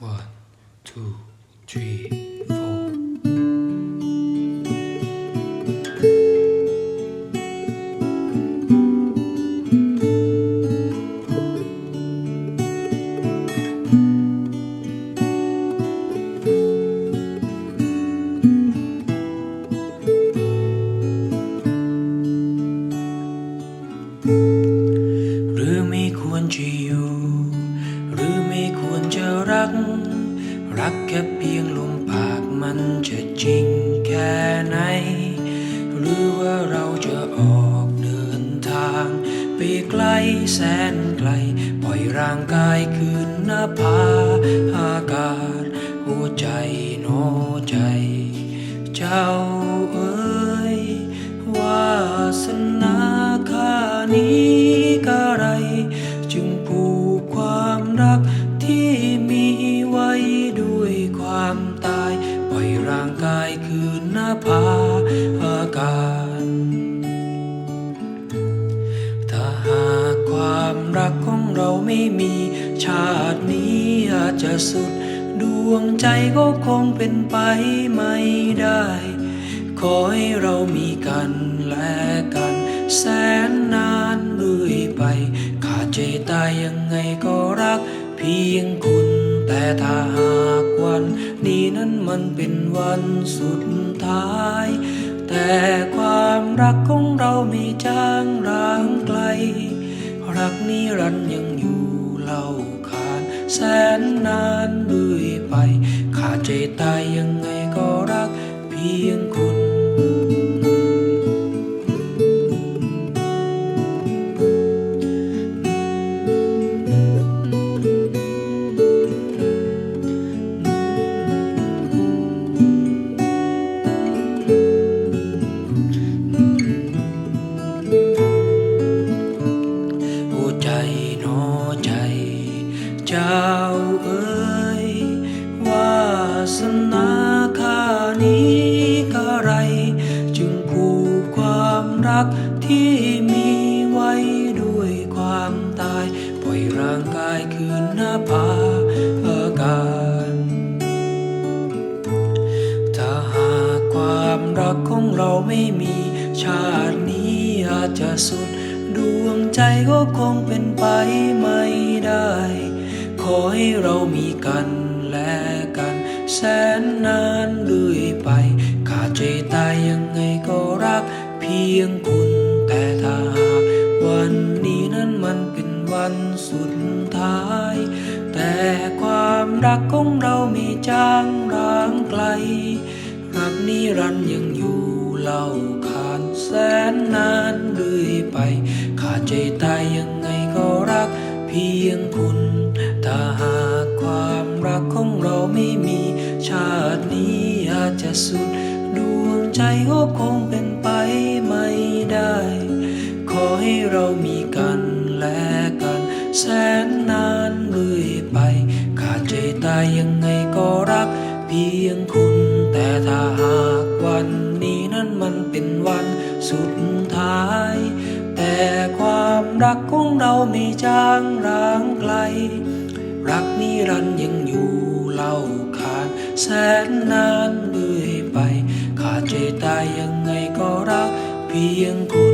One, two, three, four. หรือไม่ควรจะอยู่ รักรักแค่เพียงลมปากมันจะจริงแค่ไหน หรือว่าเราจะออกเดินทาง ไปไกลแสนไกล ปล่อยร่างกายคืนหน้าผาอากาศ หัวใจโนใจ เจ้าเอ๋ยวาสนาคานี้ จะสุด ดวงใจก็คงเป็นไปไม่ได้ ขอให้เรามีกันและกัน แสนนานเรื่อยไป ขาดใจตายยังไงก็รัก เพียงคุณ แต่ถ้าหากวันนี้นั้นมันเป็นวันสุดท้าย แต่ความรักของเราไม่จางร้างไกล รักนิรันดร์ยัง นานเรื่อยไป ขาดใจตายยังไงก็รัก เพียงคน เจ้าเอ๋ยวาสนาค่านี้กะไร จึงผูกความรักที่มีไว้ด้วยความตาย ปล่อยร่างกายคืนหน้าผาอากาศถ้าหากความรักของเราไม่มีชาตินี้อาจจะสุดดวงใจก็คงเป็นไปไม่ได้ อให้เรามีกันและกันแสนนานเรื่อยไป ขาดใจตายยังไงก็รักเพียงคุณแต่ถ้าหากวันนี้นั้นมันเป็นวันสุดท้าย แต่ความรักของเราไม่จางร้างไกล รักนิรันยังอยู่เล่าขานแสนนานเรื่อยไป ขาดใจตายยังไงก็รักเพียงคุณ ของเราไม่มี ชาตินี้อาจจะสุด ดวงใจก็คงเป็นไปไม่ได้ ขอให้เรามีกันและกัน แสนนานเรื่อยไป ขาดใจตายยังไงก็รัก เพียงคุณ แต่ถ้าหากวันนี้นั้นมันเป็นวันสุดท้าย แต่ความรักของเราไม่จางร้างไกล รักนิรันยังอยู่เล่าขาดแสนนานเรื่อยไป ขาดใจตายยังไงก็รักเพียงคุ